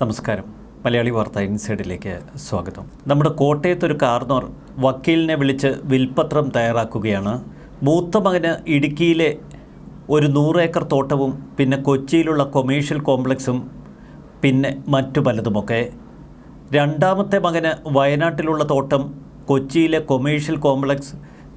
നമസ്കാരം. മലയാളി വാർത്ത ഇൻസൈഡിലേക്ക് സ്വാഗതം. നമ്മുടെ കോട്ടയത്ത് ഒരു കാർന്നോർ വക്കീലിനെ വിളിച്ച് വിൽപ്പത്രം തയ്യാറാക്കുകയാണ്. മൂത്ത മകന് ഇടുക്കിയിലെ ഒരു നൂറേക്കർ തോട്ടവും പിന്നെ കൊച്ചിയിലുള്ള കൊമേഴ്ഷ്യൽ കോംപ്ലക്സും പിന്നെ മറ്റു പലതുമൊക്കെ. രണ്ടാമത്തെ മകന് വയനാട്ടിലുള്ള തോട്ടം കൊച്ചിയിലെ കൊമേഴ്ഷ്യൽ കോംപ്ലക്സ്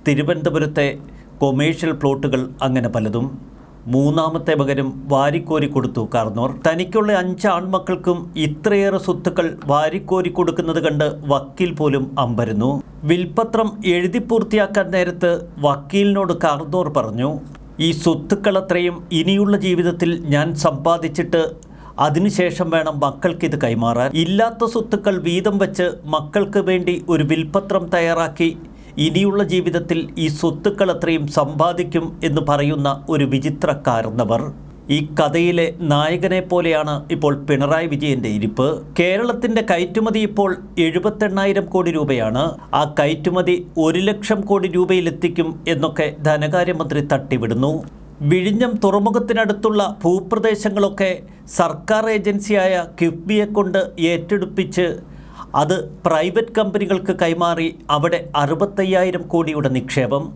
തിരുവനന്തപുരത്തെ കൊമേഴ്ഷ്യൽ പ്ലോട്ടുകൾ അങ്ങനെ പലതും. മൂന്നാമത്തെ മകനും വാരിക്കോരി കൊടുത്തു കാർന്നോർ. തനിക്കുള്ള അഞ്ച് ആൺമക്കൾക്കും ഇത്രയേറെ സ്വത്തുക്കൾ വാരിക്കോരി കൊടുക്കുന്നത് കണ്ട് വക്കീൽ പോലും അമ്പരുന്നു. വിൽപത്രം എഴുതി പൂർത്തിയാക്കാൻ നേരത്ത് വക്കീലിനോട് കാർന്നോർ പറഞ്ഞു ഈ സ്വത്തുക്കളത്രയും ഇനിയുള്ള ജീവിതത്തിൽ ഞാൻ സമ്പാദിച്ചിട്ട് അതിനുശേഷം വേണം മക്കൾക്ക് ഇത് കൈമാറാൻ. ഇല്ലാത്ത സ്വത്തുക്കൾ വീതം വെച്ച് മക്കൾക്ക് വേണ്ടി ഒരു വിൽപത്രം തയ്യാറാക്കി ഇനിയുള്ള ജീവിതത്തിൽ ഈ സ്വത്തുക്കൾ അത്രയും സമ്പാദിക്കും എന്ന് പറയുന്ന ഒരു വിചിത്രക്കാരനവർ ഈ കഥയിലെ നായകനെ പോലെയാണ് ഇപ്പോൾ പിണറായി വിജയന്റെ ഇരിപ്പ്. കേരളത്തിന്റെ കയറ്റുമതി ഇപ്പോൾ എഴുപത്തെണ്ണായിരം കോടി രൂപയാണ്. ആ കയറ്റുമതി ഒരു ലക്ഷം കോടി രൂപയിലെത്തിക്കും എന്നൊക്കെ ധനകാര്യമന്ത്രി തട്ടിവിടുന്നു. വിഴിഞ്ഞം തുറമുഖത്തിനടുത്തുള്ള ഭൂപ്രദേശങ്ങളൊക്കെ സർക്കാർ ഏജൻസിയായ കിഫ്ബിയെ കൊണ്ട് ഏറ്റെടുപ്പിച്ച് അത് പ്രൈവറ്റ് കമ്പനികൾക്ക് കൈമാറി അവിടെ അറുപത്തയ്യായിരം കോടിയുടെ നിക്ഷേപം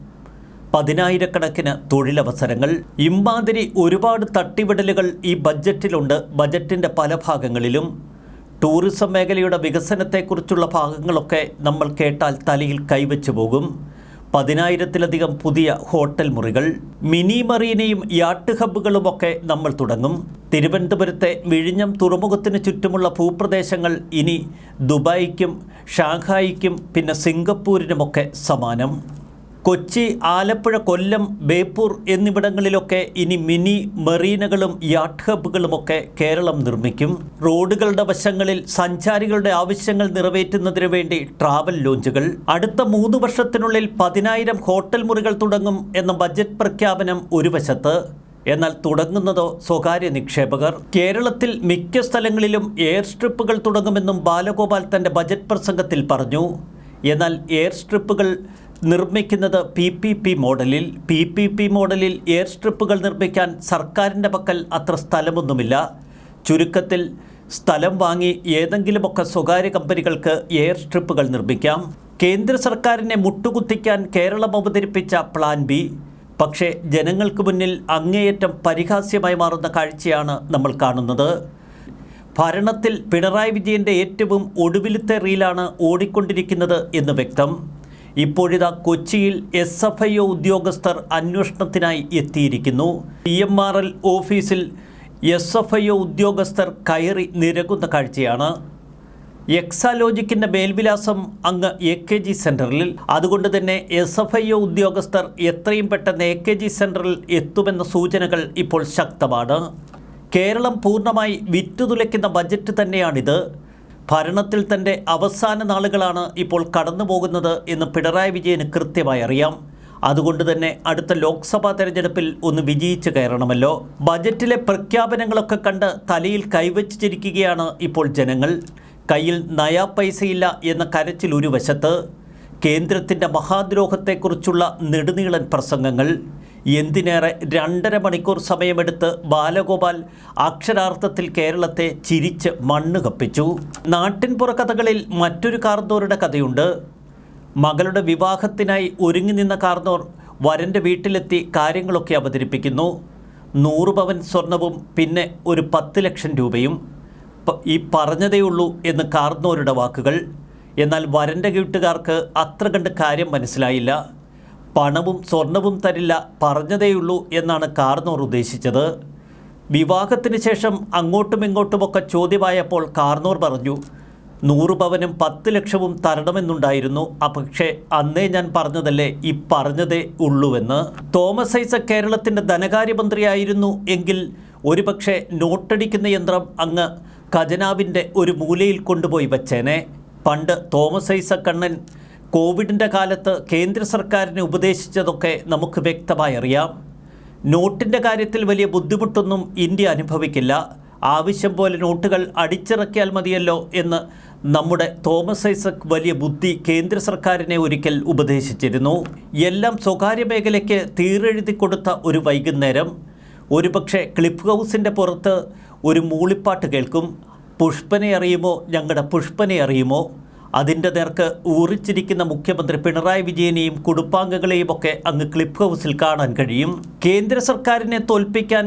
പതിനായിരക്കണക്കിന് തൊഴിലവസരങ്ങൾ. ഇമ്മാതിരി ഒരുപാട് തട്ടിവിടലുകൾ ഈ ബജറ്റിലുണ്ട് ബജറ്റിന്റെ പല ഭാഗങ്ങളിലും. ടൂറിസം മേഖലയുടെ വികസനത്തെക്കുറിച്ചുള്ള ഭാഗങ്ങളൊക്കെ നമ്മൾ കേട്ടാൽ തലയിൽ കൈവച്ചു പോകും. പതിനായിരത്തിലധികം പുതിയ ഹോട്ടൽ മുറികൾ മിനി മറീനയും യാട്ട് ഹബ്ബുകളുമൊക്കെ നമ്മൾ തുടങ്ങും. തിരുവനന്തപുരത്തെ വിഴിഞ്ഞം തുറമുഖത്തിന് ചുറ്റുമുള്ള ഭൂപ്രദേശങ്ങൾ ഇനി ദുബായിക്കും ഷാങ്ഹായിക്കും പിന്നെ സിംഗപ്പൂരിനുമൊക്കെ സമാനം. കൊച്ചി ആലപ്പുഴ കൊല്ലം ബേപ്പൂർ എന്നിവിടങ്ങളിലൊക്കെ ഇനി മിനി മെറീനകളും യാട്ട് ഹബ്ബുകളുമൊക്കെ കേരളം നിർമ്മിക്കും. റോഡുകളുടെ വശങ്ങളിൽ സഞ്ചാരികളുടെ ആവശ്യങ്ങൾ നിറവേറ്റുന്നതിനു വേണ്ടി ട്രാവൽ ലോഞ്ചുകൾ. അടുത്ത മൂന്ന് വർഷത്തിനുള്ളിൽ പതിനായിരം ഹോട്ടൽ മുറികൾ തുടങ്ങും എന്ന ബജറ്റ് പ്രഖ്യാപനം ഒരു വശത്ത്. എന്നാൽ തുടങ്ങുന്നതോ സ്വകാര്യ നിക്ഷേപകർ. കേരളത്തിൽ മിക്ക സ്ഥലങ്ങളിലും എയർ സ്ട്രിപ്പുകൾ തുടങ്ങുമെന്നും ബാലഗോപാൽ തന്റെ ബജറ്റ് പ്രസംഗത്തിൽ പറഞ്ഞു. എന്നാൽ എയർ സ്ട്രിപ്പുകൾ നിർമ്മിക്കുന്നത് പി പി പി മോഡലിൽ പി പി പി മോഡലിൽ എയർ സ്ട്രിപ്പുകൾ നിർമ്മിക്കാൻ സർക്കാരിന്റെ പക്കൽ അത്ര സ്ഥലമൊന്നുമില്ല. ചുരുക്കത്തിൽ സ്ഥലം വാങ്ങി ഏതെങ്കിലുമൊക്കെ സ്വകാര്യ കമ്പനികൾക്ക് എയർ സ്ട്രിപ്പുകൾ നിർമ്മിക്കാം. കേന്ദ്ര സർക്കാരിനെ മുട്ടുകുത്തിക്കാൻ കേരളം അവതരിപ്പിച്ച പ്ലാൻ ബി. പക്ഷേ ജനങ്ങൾക്ക് മുന്നിൽ അങ്ങേയറ്റം പരിഹാസ്യമായി മാറുന്ന കാഴ്ചയാണ് നമ്മൾ കാണുന്നത്. ഭരണത്തിൽ പിണറായി വിജയന്റെ ഏറ്റവും ഒടുവിലത്തെ റീലാണ് ഓടിക്കൊണ്ടിരിക്കുന്നത് എന്ന് വ്യക്തം. ഇപ്പോഴിതാ കൊച്ചിയിൽ എസ് എഫ് ഐ ഒ ഉദ്യോഗസ്ഥർ അന്വേഷണത്തിനായി എത്തിയിരിക്കുന്നു. പി എം ആർ എൽ ഓഫീസിൽ എസ് എഫ് ഐ ഒ ഉദ്യോഗസ്ഥർ കയറി നിരകുന്ന കാഴ്ചയാണ്. എക്സാലോജിക്കിന്റെ മേൽവിലാസം അങ്ങ് എ കെ ജി സെന്ററിൽ അതുകൊണ്ട് തന്നെ എസ് എഫ് ഐ ഒ ഉദ്യോഗസ്ഥർ എത്രയും പെട്ടെന്ന് എ കെ ജി സെന്ററിൽ എത്തുമെന്ന സൂചനകൾ ഇപ്പോൾ ശക്തമാണ്. കേരളം പൂർണമായി വിറ്റുതുലയ്ക്കുന്ന ബജറ്റ് തന്നെയാണിത്. ഭരണത്തിൽ തന്റെ അവസാന നാളുകളാണ് ഇപ്പോൾ കടന്നു പോകുന്നത് എന്ന് പിണറായി വിജയന് കൃത്യമായി അറിയാം. അതുകൊണ്ട് തന്നെ അടുത്ത ലോക്സഭാ തെരഞ്ഞെടുപ്പിൽ ഒന്ന് വിജയിച്ചു കയറണമല്ലോ. ബജറ്റിലെ പ്രഖ്യാപനങ്ങളൊക്കെ കണ്ട് തലയിൽ കൈവച്ചിരിക്കുകയാണ് ഇപ്പോൾ ജനങ്ങൾ. കയ്യിൽ നയാ പൈസയില്ല എന്ന കരച്ചിൽ ഒരു വശത്ത്. കേന്ദ്രത്തിന്റെ മഹാദ്രോഹത്തെക്കുറിച്ചുള്ള നെടുനീളൻ പ്രസംഗങ്ങൾ. എന്തിനേറെ രണ്ടര മണിക്കൂർ സമയമെടുത്ത് ബാലഗോപാൽ അക്ഷരാർത്ഥത്തിൽ കേരളത്തെ ചിരിച്ച് മണ്ണ് കപ്പിച്ചു. നാട്ടിൻപുറക്കഥകളിൽ മറ്റൊരു കാർന്നോരുടെ കഥയുണ്ട്. മകളുടെ വിവാഹത്തിനായി ഒരുങ്ങി നിന്ന കാർന്നോർ വരന്റെ വീട്ടിലെത്തി കാര്യങ്ങളൊക്കെ അവതരിപ്പിക്കുന്നു. നൂറ് പവൻ സ്വർണവും പിന്നെ ഒരു പത്ത് ലക്ഷം രൂപയും. ഈ പറഞ്ഞതേ ഉള്ളൂ എന്ന് കാർന്നോരുടെ വാക്കുകൾ. എന്നാൽ വരന്റെ വീട്ടുകാർക്ക് അത്ര കണ്ട് കാര്യം മനസ്സിലായില്ല. പണവും സ്വർണവും തരില്ല പറഞ്ഞതേയുള്ളൂ എന്നാണ് കാർന്നോർ ഉദ്ദേശിച്ചത്. വിവാഹത്തിന് ശേഷം അങ്ങോട്ടും ഇങ്ങോട്ടുമൊക്കെ ചോദ്യമായപ്പോൾ കാർന്നോർ പറഞ്ഞു നൂറ് പവനും പത്ത് ലക്ഷവും തരണമെന്നുണ്ടായിരുന്നു. പക്ഷേ അന്നേ ഞാൻ പറഞ്ഞതല്ലേ ഈ പറഞ്ഞതേ ഉള്ളൂവെന്ന്. തോമസ് ഐസക് കേരളത്തിന്റെ ധനകാര്യമന്ത്രിയായിരുന്നു എങ്കിൽ ഒരുപക്ഷെ നോട്ടടിക്കുന്ന യന്ത്രം അങ്ങ് ഖജനാവിന്റെ ഒരു മൂലയിൽ കൊണ്ടുപോയി വച്ചേനെ. പണ്ട് തോമസ് ഐസ കണ്ണൻ കോവിഡിന്റെ കാലത്ത് കേന്ദ്ര സർക്കാരിനെ ഉപദേശിച്ചതൊക്കെ നമുക്ക് വ്യക്തമായി അറിയാം. നോട്ടിന്റെ കാര്യത്തിൽ വലിയ ബുദ്ധിമുട്ടൊന്നും ഇന്ത്യ അനുഭവിക്കില്ല. ആവശ്യം പോലെ നോട്ടുകൾ അടിച്ചിറക്കിയാൽ മതിയല്ലോ എന്ന് നമ്മുടെ തോമസ് ഐസക് വലിയ ബുദ്ധി കേന്ദ്ര സർക്കാരിനെ ഒരിക്കൽ ഉപദേശിച്ചിരുന്നു. എല്ലാം സ്വകാര്യ മേഖലയ്ക്ക് തീരെഴുതി കൊടുത്ത ഒരു വൈകുന്നേരം ഒരുപക്ഷെ ക്ലിഫ് ഹൗസിന്റെ പുറത്ത് ഒരു മൂളിപ്പാട്ട് കേൾക്കും. പുഷ്പനെ അറിയുമോ? ഞങ്ങളുടെ പുഷ്പനെ അറിയുമോ? അതിന്റെ നേർക്ക് ഊറിച്ചിരിക്കുന്ന മുഖ്യമന്ത്രി പിണറായി വിജയനെയും കുടുംബാംഗങ്ങളെയും ഒക്കെ അങ്ങ് ക്ലിപ്പ് ഹൗസിൽ കാണാൻ കഴിയും. കേന്ദ്ര സർക്കാരിനെ തോൽപ്പിക്കാൻ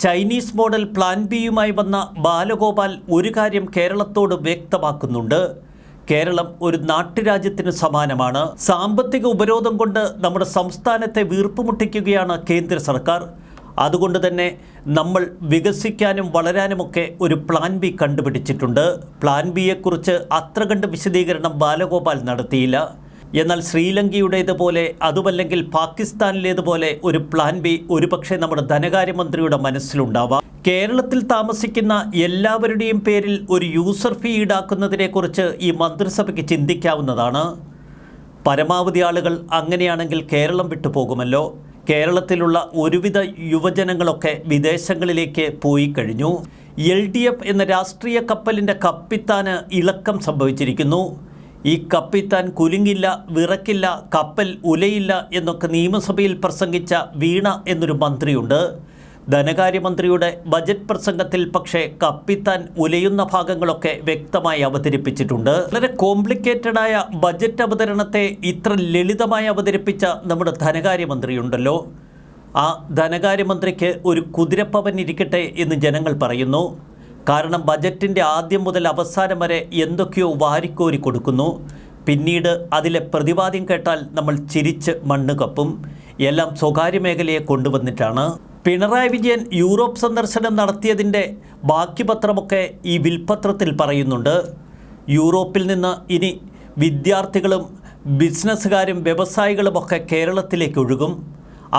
ചൈനീസ് മോഡൽ പ്ലാൻ ബിയുമായി വന്ന ബാലഗോപാൽ ഒരു കാര്യം കേരളത്തോട് വ്യക്തമാക്കുന്നുണ്ട്. കേരളം ഒരു നാട്ടുരാജ്യത്തിന് സമാനമാണ്. സാമ്പത്തിക ഉപരോധം കൊണ്ട് നമ്മുടെ സംസ്ഥാനത്തെ വീർപ്പുമുട്ടിക്കുകയാണ് കേന്ദ്ര സർക്കാർ. അതുകൊണ്ട് തന്നെ നമ്മൾ വികസിക്കാനും വളരാനുമൊക്കെ ഒരു പ്ലാൻ ബി കണ്ടുപിടിച്ചിട്ടുണ്ട്. പ്ലാൻ ബിയെക്കുറിച്ച് അത്ര കണ്ട് വിശദീകരണം ബാലഗോപാൽ നടത്തിയില്ല. എന്നാൽ ശ്രീലങ്കയുടേതുപോലെ അതുമല്ലെങ്കിൽ പാകിസ്ഥാനിലേതുപോലെ ഒരു പ്ലാൻ ബി ഒരുപക്ഷെ നമ്മുടെ ധനകാര്യമന്ത്രിയുടെ മനസ്സിലുണ്ടാവാം. കേരളത്തിൽ താമസിക്കുന്ന എല്ലാവരുടെയും പേരിൽ ഒരു യൂസർ ഫീ ഈടാക്കുന്നതിനെക്കുറിച്ച് ഈ മന്ത്രിസഭയ്ക്ക് ചിന്തിക്കാവുന്നതാണ്. പരമാവധി ആളുകൾ അങ്ങനെയാണെങ്കിൽ കേരളം വിട്ടു പോകുമല്ലോ കേരളത്തിലുള്ള ഒരുവിധ യുവജനങ്ങളൊക്കെ വിദേശങ്ങളിലേക്ക് പോയി കഴിഞ്ഞു. എൽ ഡി എഫ് എന്ന രാഷ്ട്രീയ കപ്പലിന്റെ കപ്പിത്താന് ഇളക്കം സംഭവിച്ചിരിക്കുന്നു. ഈ കപ്പിത്താൻ കുലുങ്ങില്ല വിറക്കില്ല കപ്പൽ ഉലയില്ല എന്നൊക്കെ നിയമസഭയിൽ പ്രസംഗിച്ച വീണ എന്നൊരു മന്ത്രിയുണ്ട്. ധനകാര്യമന്ത്രിയുടെ ബജറ്റ് പ്രസംഗത്തിൽ പക്ഷേ കപ്പിത്താൻ ഉലയുന്ന ഭാഗങ്ങളൊക്കെ വ്യക്തമായി അവതരിപ്പിച്ചിട്ടുണ്ട്. വളരെ കോംപ്ലിക്കേറ്റഡായ ബജറ്റ് അവതരണത്തെ ഇത്ര ലളിതമായി അവതരിപ്പിച്ച നമ്മുടെ ധനകാര്യമന്ത്രിയുണ്ടല്ലോ. ആ ധനകാര്യമന്ത്രിക്ക് ഒരു കുതിരപ്പവൻ ഇരിക്കട്ടെ എന്ന് ജനങ്ങൾ പറയുന്നു. കാരണം ബജറ്റിന്റെ ആദ്യം മുതൽ അവസാനം വരെ എന്തൊക്കെയോ വാരിക്കോരി കൊടുക്കുന്നു. പിന്നീട് അതിലെ പ്രതിവാദ്യം കേട്ടാൽ നമ്മൾ ചിരിച്ച് മണ്ണ് കപ്പും. എല്ലാം സ്വകാര്യ മേഖലയെ കൊണ്ടുവന്നിട്ടാണ്. പിണറായി വിജയൻ യൂറോപ്പ് സന്ദർശനം നടത്തിയതിന്റെ ബാക്കി പത്രമൊക്കെ ഈ വിൽപത്രത്തിൽ പറയുന്നുണ്ട്. യൂറോപ്പിൽ നിന്ന് ഇനി വിദ്യാർത്ഥികളും ബിസിനസ്സുകാരും വ്യവസായികളുമൊക്കെ കേരളത്തിലേക്ക് ഒഴുകും.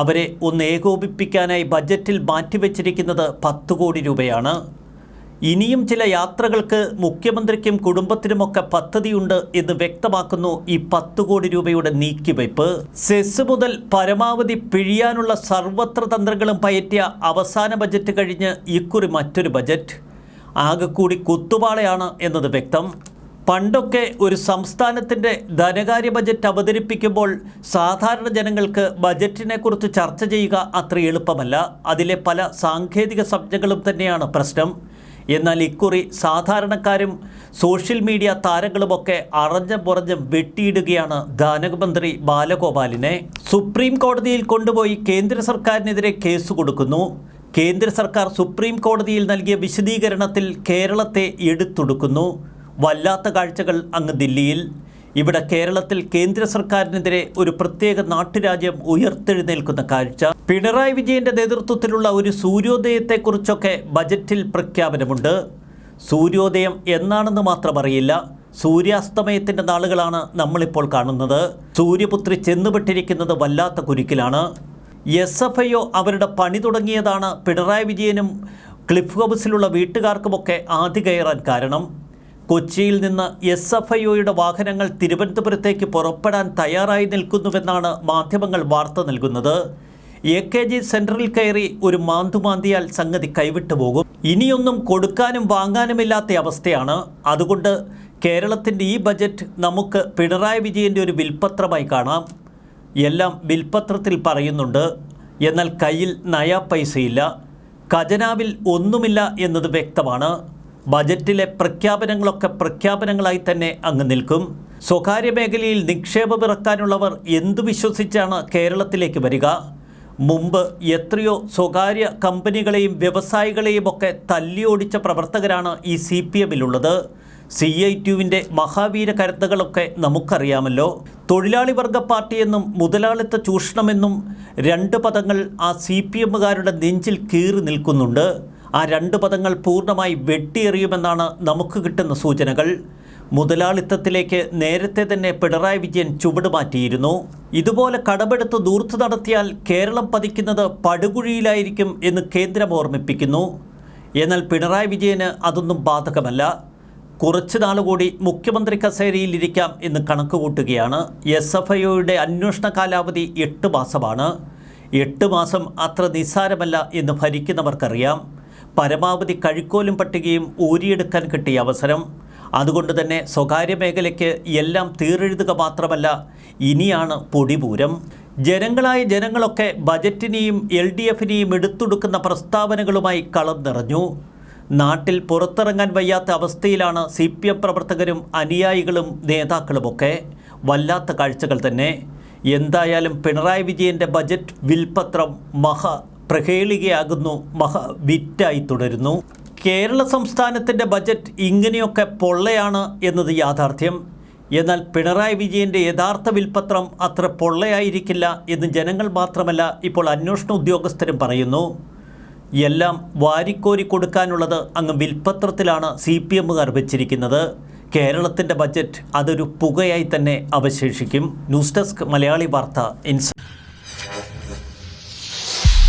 അവരെ ഒന്ന് ഏകോപിപ്പിക്കാനായി ബജറ്റിൽ മാറ്റിവെച്ചിരിക്കുന്നത് പത്ത് കോടി രൂപയാണ്. ഇനിയും ചില യാത്രകൾക്ക് മുഖ്യമന്ത്രിക്കും കുടുംബത്തിനുമൊക്കെ പദ്ധതിയുണ്ട് എന്ന് വ്യക്തമാക്കുന്നു ഈ പത്ത് കോടി രൂപയുടെ നീക്കിവയ്പ്. സെസ് മുതൽ പരമാവധി പിഴിയാനുള്ള സർവത്ര തന്ത്രങ്ങളും പയറ്റിയ അവസാന ബജറ്റ് കഴിഞ്ഞ് ഇക്കുറി മറ്റൊരു ബജറ്റ്. ആകെക്കൂടി കുത്തുപാളയാണ് എന്നത് വ്യക്തം. പണ്ടൊക്കെ ഒരു സംസ്ഥാനത്തിന്റെ ധനകാര്യ ബജറ്റ് അവതരിപ്പിക്കുമ്പോൾ സാധാരണ ജനങ്ങൾക്ക് ബജറ്റിനെക്കുറിച്ച് ചർച്ച ചെയ്യുക അത്ര എളുപ്പമല്ല. അതിലെ പല സാങ്കേതിക സംജ്ഞകളും തന്നെയാണ് പ്രശ്നം. എന്നാൽ ഇക്കുറി സാധാരണക്കാരും സോഷ്യൽ മീഡിയ താരങ്ങളുമൊക്കെ അറഞ്ഞം പുറഞ്ഞും വെട്ടിയിടുകയാണ് ധനമന്ത്രി ബാലഗോപാലിനെ. സുപ്രീം കോടതിയിൽ കൊണ്ടുപോയി കേന്ദ്ര സർക്കാരിനെതിരെ കേസ് കൊടുക്കുന്നു. കേന്ദ്ര സർക്കാർ സുപ്രീം കോടതിയിൽ നൽകിയ വിശദീകരണത്തിൽ കേരളത്തെ എടുത്തൊടുക്കുന്നു. വല്ലാത്ത കാഴ്ചകൾ അങ്ങ് ദില്ലിയിൽ. ഇവിടെ കേരളത്തിൽ കേന്ദ്ര സർക്കാരിനെതിരെ ഒരു പ്രത്യേക നാട്ടുരാജ്യം ഉയർത്തെഴുന്നേൽക്കുന്ന കാഴ്ച. പിണറായി വിജയന്റെ നേതൃത്വത്തിലുള്ള ഒരു സൂര്യോദയത്തെക്കുറിച്ചൊക്കെ ബജറ്റിൽ പ്രഖ്യാപനമുണ്ട്. സൂര്യോദയം എന്നാണെന്ന് മാത്രം അറിയില്ല. സൂര്യാസ്തമയത്തിന്റെ നാളുകളാണ് നമ്മളിപ്പോൾ കാണുന്നത്. സൂര്യപുത്രി ചെന്നുപെട്ടിരിക്കുന്നത് വല്ലാത്ത കുരുക്കിലാണ്. എസ് എഫ് ഐ അവരുടെ പണി തുടങ്ങിയതാണ് പിണറായി വിജയനും ക്ലിഫ് ഹൗസിലുള്ള വീട്ടുകാർക്കുമൊക്കെ ആദ്യ കയറാൻ കാരണം. കൊച്ചിയിൽ നിന്ന് എസ് എഫ് ഐ ഒയുടെ വാഹനങ്ങൾ തിരുവനന്തപുരത്തേക്ക് പുറപ്പെടാൻ തയ്യാറായി നിൽക്കുന്നുവെന്നാണ് മാധ്യമങ്ങൾ വാർത്ത നൽകുന്നത്. എ കെ ജി സെൻട്രൽ കയറി ഒരു മാന്തുമാന്തിയാൽ സംഗതി കൈവിട്ടു പോകും. ഇനിയൊന്നും കൊടുക്കാനും വാങ്ങാനുമില്ലാത്ത അവസ്ഥയാണ്. അതുകൊണ്ട് കേരളത്തിന്റെ ഈ ബജറ്റ് നമുക്ക് പിണറായി വിജയന്റെ ഒരു വിൽപ്പത്രമായി കാണാം. എല്ലാം വിൽപ്പത്രത്തിൽ പറയുന്നുണ്ട്. എന്നാൽ കയ്യിൽ നയാ പൈസയില്ല. ഖജനാവിൽ ഒന്നുമില്ല എന്നത് വ്യക്തമാണ്. ബജറ്റിലെ പ്രഖ്യാപനങ്ങളൊക്കെ പ്രഖ്യാപനങ്ങളായി തന്നെ അങ്ങ് നിൽക്കും. സ്വകാര്യ മേഖലയിൽ നിക്ഷേപമിറക്കാനുള്ളവർ എന്തു വിശ്വസിച്ചാണ് കേരളത്തിലേക്ക് വരിക? മുമ്പ് എത്രയോ സ്വകാര്യ കമ്പനികളെയും വ്യവസായികളെയും ഒക്കെ തല്ലിയോടിച്ച പ്രവർത്തകരാണ് ഈ സി പി എമ്മിലുള്ളത്. സി ഐ ടുവിന്റെ മഹാവീര കരുത്തുകളൊക്കെ നമുക്കറിയാമല്ലോ. തൊഴിലാളി വർഗ പാർട്ടിയെന്നും മുതലാളിത്ത ചൂഷണമെന്നും രണ്ട് പദങ്ങൾ ആ സി പി എമ്മുകാരുടെ നെഞ്ചിൽ കീറി നിൽക്കുന്നുണ്ട്. ആ രണ്ട് പദങ്ങൾ പൂർണമായി വെട്ടിയെറിയുമെന്നാണ് നമുക്ക് കിട്ടുന്ന സൂചനകൾ. മുതലാളിത്തത്തിലേക്ക് നേരത്തെ തന്നെ പിണറായി വിജയൻ ചുവട് മാറ്റിയിരുന്നു. ഇതുപോലെ കടമെടുത്ത് ദൂർത്ത് നടത്തിയാൽ കേരളം പതിക്കുന്നത് പടുകുഴിയിലായിരിക്കും എന്ന് കേന്ദ്രം ഓർമ്മിപ്പിക്കുന്നു. എന്നാൽ പിണറായി വിജയന് അതൊന്നും ബാധകമല്ല. കുറച്ച് നാളുകൂടി മുഖ്യമന്ത്രി കസേരയിൽ ഇരിക്കാം എന്ന് കണക്കുകൂട്ടുകയാണ്. എസ് എഫ് ഐയുടെ അന്വേഷണ കാലാവധി എട്ട് മാസമാണ്. എട്ട് മാസം അത്ര നിസ്സാരമല്ല എന്ന് ഭരിക്കുന്നവർക്കറിയാം. പരമാവധി കഴിക്കോലും പട്ടികയും ഊരിയെടുക്കാൻ കിട്ടിയ അവസരം. അതുകൊണ്ട് തന്നെ സ്വകാര്യ മേഖലയ്ക്ക് എല്ലാം തീരെഴുതുക മാത്രമല്ല ഇനിയാണ് പൊടിപൂരം. ജനങ്ങളായ ജനങ്ങളൊക്കെ ബജറ്റിനെയും എൽ ഡി എഫിനെയും എടുത്തൊടുക്കുന്ന പ്രസ്താവനകളുമായി കളം നിറഞ്ഞു. നാട്ടിൽ പുറത്തിറങ്ങാൻ വയ്യാത്ത അവസ്ഥയിലാണ് സി പി എം പ്രവർത്തകരും അനുയായികളും നേതാക്കളുമൊക്കെ. വല്ലാത്ത കാഴ്ചകൾ തന്നെ. എന്തായാലും പിണറായി വിജയന്റെ ബജറ്റ് വിൽപത്രം മഹ പ്രഹേളികയാകുന്നു മഹ വിറ്റായി തുടരുന്നു. കേരള സംസ്ഥാനത്തിന്റെ ബജറ്റ് ഇങ്ങനെയൊക്കെ പൊള്ളയാണ് എന്നത് യാഥാർത്ഥ്യം. എന്നാൽ പിണറായി വിജയന്റെ യഥാർത്ഥ വിൽപത്രം അത്ര പൊള്ളയായിരിക്കില്ല എന്ന് ജനങ്ങൾ മാത്രമല്ല ഇപ്പോൾ അന്വേഷണ ഉദ്യോഗസ്ഥരും പറയുന്നു. എല്ലാം വാരിക്കോരി കൊടുക്കാനുള്ളത് അങ്ങ് വിൽപ്പത്രത്തിലാണ് സി പി എമ്മുകാർ വെച്ചിരിക്കുന്നത്. കേരളത്തിന്റെ ബജറ്റ് അതൊരു പുകയായി തന്നെ അവശേഷിക്കും. ന്യൂസ് ഡെസ്ക് മലയാളി വാർത്ത ഇൻസ്